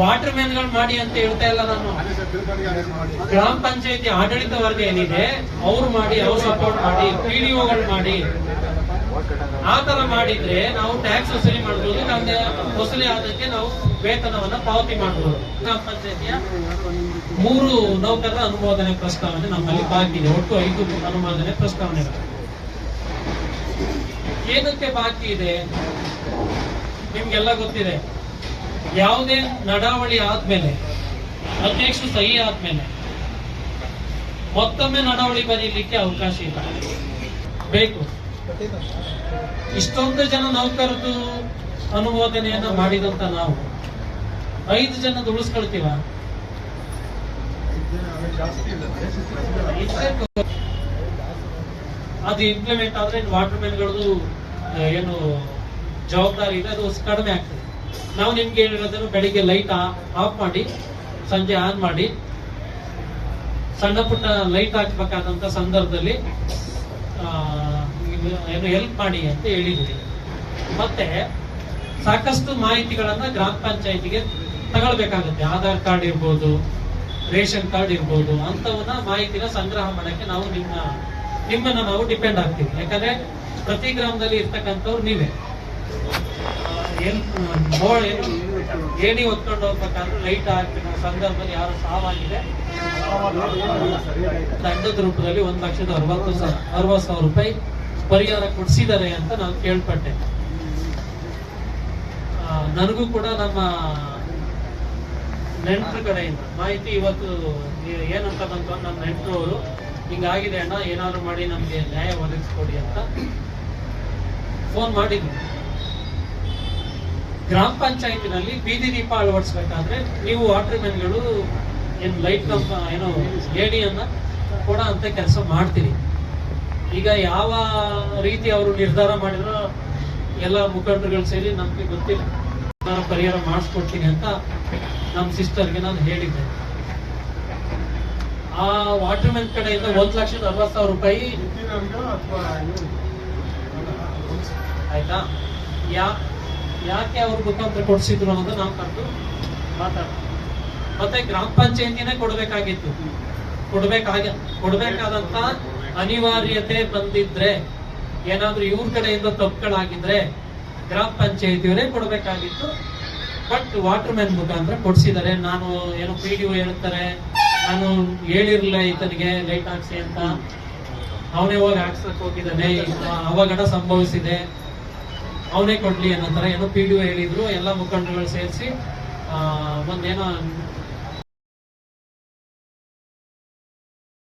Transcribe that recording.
Water ಮ್ಯಾನ್ಗಳು ಮಾಡಿ ಅಂತ ಹೇಳ್ತಾ ಇಲ್ಲ ನಾನು. ಗ್ರಾಮ ಪಂಚಾಯತಿ ಆಡಳಿತ ವರ್ಗ ಏನಿದೆ, ಅವ್ರು ಮಾಡಿ, ಅವ್ರು ಸಪೋರ್ಟ್ ಮಾಡಿ ಪಿಡಿಒಗಳು ಮಾಡಿ. ಆ ತರ ಮಾಡಿದ್ರೆ ನಾವು ಟ್ಯಾಕ್ಸ್ ವಸೂಲಿ ಮಾಡಬಹುದು ನಮ್ಗೆ ವಸೂಲಿ ಆದಕ್ಕೆ ನಾವು ವೇತನವನ್ನ ಪಾವತಿ ಮಾಡಬಹುದು ಗ್ರಾಮ ಪಂಚಾಯತಿಯ ಮೂರು ನೌಕರರ ಅನುಮೋದನೆ ಪ್ರಸ್ತಾವನೆ ನಮ್ಮಲ್ಲಿ ಬಾಕಿ ಇದೆ. ಒಟ್ಟು ಐದು ಅನುಮೋದನೆ ಪ್ರಸ್ತಾವನೆಗಳು. ಏನಕ್ಕೆ ಬಾಕಿ ಇದೆ? ನಿಮ್ಗೆಲ್ಲ ಗೊತ್ತಿದೆ. ಯಾವುದೇ ನಡಾವಳಿ ಆದ್ಮೇಲೆ ಅಧ್ಯಕ್ಷರು ಸಹಿ ಆದ್ಮೇಲೆ, ಮತ್ತೊಮ್ಮೆ ನಡಾವಳಿ ಬರೀಲಿಕ್ಕೆ ಅವಕಾಶ ಇಲ್ಲ. ಬೇಕು. ಇಷ್ಟೊಂದು ಜನ ನೌಕರದ್ದು ಅನುಮೋದನೆಯನ್ನ ಮಾಡಿದಂತ ನಾವು, ಐದು ಜನ ಉಳಿಸ್ಕೊಳ್ತೀವ? ಅದು ಇಂಪ್ಲಿಮೆಂಟ್ ಆದ್ರೆ ವಾಟರ್ ಮ್ಯಾನ್ಗಳದ್ದು ಏನು ಜವಾಬ್ದಾರಿ ಇದೆ, ಅದು ಕಡಿಮೆ ಆಗ್ತದೆ. ನಾವು ನಿಮ್ಗೆ ಹೇಳಿರೋದನ್ನು ಬೆಳಿಗ್ಗೆ ಲೈಟ್ ಆಫ್ ಮಾಡಿ, ಸಂಜೆ ಆನ್ ಮಾಡಿ, ಸಣ್ಣ ಪುಟ್ಟ ಲೈಟ್ ಹಾಕ್ಬೇಕಾದಂತ ಸಂದರ್ಭದಲ್ಲಿ ಏನು ಹೆಲ್ಪ್ ಮಾಡಿ ಅಂತ ಹೇಳಿದ್ದೀವಿ. ಮತ್ತೆ, ಸಾಕಷ್ಟು ಮಾಹಿತಿಗಳನ್ನ ಗ್ರಾಮ ಪಂಚಾಯತಿಗೆ ತಗೊಳ್ಬೇಕಾಗುತ್ತೆ. ಆಧಾರ್ ಕಾರ್ಡ್ ಇರ್ಬೋದು, ರೇಷನ್ ಕಾರ್ಡ್ ಇರ್ಬೋದು ಅಂತವನ್ನ ಮಾಹಿತಿನ ಸಂಗ್ರಹ ಮಾಡಕ್ಕೆ ನಾವು ನಿಮ್ಮ, ನಿಮ್ಮನ್ನ ನಾವು ಡಿಪೆಂಡ್ ಆಗ್ತೀವಿ. ಯಾಕಂದ್ರೆ, ಪ್ರತಿ ಗ್ರಾಮದಲ್ಲಿ ಇರ್ತಕ್ಕಂಥವ್ರು ನೀವೇ. ಏಣಿ ಹೊತ್ಕೊಂಡು ಹೋಗ್ಬೇಕಾದ್ರೆ ಲೈಟ್ ಹಾಕಿದ ಸಂದರ್ಭದಲ್ಲಿ ಯಾರು ಸಾವಾಗಿದೆ? ದಂಡದ ರೂಪದಲ್ಲಿ ಒಂದ್ ಲಕ್ಷದ ಅರವತ್ತು ಸಾವಿರ ಅರವತ್ತು ಸಾವಿರ ರೂಪಾಯಿ ಪರಿಹಾರ ಕೊಡಿಸಿದ್ದಾರೆ ಅಂತ ನಾನು ಕೇಳ್ಪಟ್ಟೆ. ನನಗೂ ಕೂಡ ನಮ್ಮ ನೆಂಟರ ಕಡೆಯಿಂದ ಮಾಹಿತಿ ಇವತ್ತು ಏನಂತ ಬಂತು ನಮ್ಮ ಅವರು ಹಿಂಗಾಗಿದೆ ಅಣ್ಣ, ಏನಾದ್ರು ಮಾಡಿ ನಮ್ಗೆ ನ್ಯಾಯ ಒದಗಿಸ್ಕೊಡಿ ಅಂತ ಫೋನ್ ಮಾಡಿದ್ವಿ ಗ್ರಾಮ ಪಂಚಾಯತಿನಲ್ಲಿ ಬೀದಿ ದೀಪ ಅಳವಡಿಸ್ಬೇಕಾದ್ರೆ ನೀವು ವಾಟರ್ ಮ್ಯಾನ್ಗಳು ಏನು ಲೈಟ್ ಕಂಪ ಏನೋ ಲೇಡಿಯನ್ನು ಕೊಡ ಅಂತ ಕೆಲಸ ಮಾಡ್ತೀರಿ. ಈಗ ಯಾವ ರೀತಿ ಅವರು ನಿರ್ಧಾರ ಮಾಡಿದ್ರು ಎಲ್ಲ ಮುಖಂಡರುಗಳು ಸೇರಿ ನಮಗೆ ಗೊತ್ತಿಲ್ಲ. ನಾನು ಪರಿಹಾರ ಮಾಡಿಸ್ಕೊಡ್ತೀನಿ ಅಂತ ನಮ್ಮ ಸಿಸ್ಟರ್ಗೆ ನಾನು ಹೇಳಿದ್ದೆ. ಆ ವಾಟರ್ ಮ್ಯಾನ್ ಕಡೆಯಿಂದ ಒಂದು ಲಕ್ಷದ ಅರವತ್ತು ಸಾವಿರ ರೂಪಾಯಿ ಆಯ್ತಾ? ಯಾ ಯಾಕೆ ಅವ್ರ ಮುಖಾಂತರ ಕೊಡ್ಸಿದ್ರು ಅನ್ನೋದು ನಾವು ಕರೆದು ಮಾತಾಡ್ತೀವಿ. ಮತ್ತೆ ಗ್ರಾಮ ಪಂಚಾಯತಿನೇ ಕೊಡಬೇಕಾಗಿತ್ತು. ಕೊಡ್ಬೇಕಾಗ, ಕೊಡಬೇಕಾದಂತ ಅನಿವಾರ್ಯತೆ ಬಂದಿದ್ರೆ, ಏನಾದ್ರೂ ಇವ್ರ ಕಡೆಯಿಂದ ತಪ್ಪುಗಳಾಗಿದ್ರೆ ಗ್ರಾಮ ಪಂಚಾಯತಿಯವರೇ ಕೊಡ್ಬೇಕಾಗಿತ್ತು. ಬಟ್ ವಾಟರ್ ಮ್ಯಾನ್ ಮುಖಾಂತರ ಕೊಡ್ಸಿದ್ದಾರೆ. ನಾನು ಏನೋ ಪಿ ಡಿ ಹೇಳ್ತಾರೆ ನಾನು ಹೇಳಿರ್ಲಿಲ್ಲ ಈತನಿಗೆ ಲೈಟ್ ಹಾಕ್ಸಿ ಅಂತ. ಅವನೇ ಹೋಗಿ ಹಾಕ್ಸಕ್ ಹೋಗಿದ್ದಾನೆ. ಅವಘಡ ಸಂಭವಿಸಿದೆ. ಅವನೇ ಕೊಡ್ಲಿ ಅನ್ನೋ ತರ ಏನೋ ಪಿ ಡಿ ಹೇಳಿದ್ರು ಎಲ್ಲ ಮುಖಂಡರುಗಳು ಸೇರಿಸಿ ಒಂದೇನೋ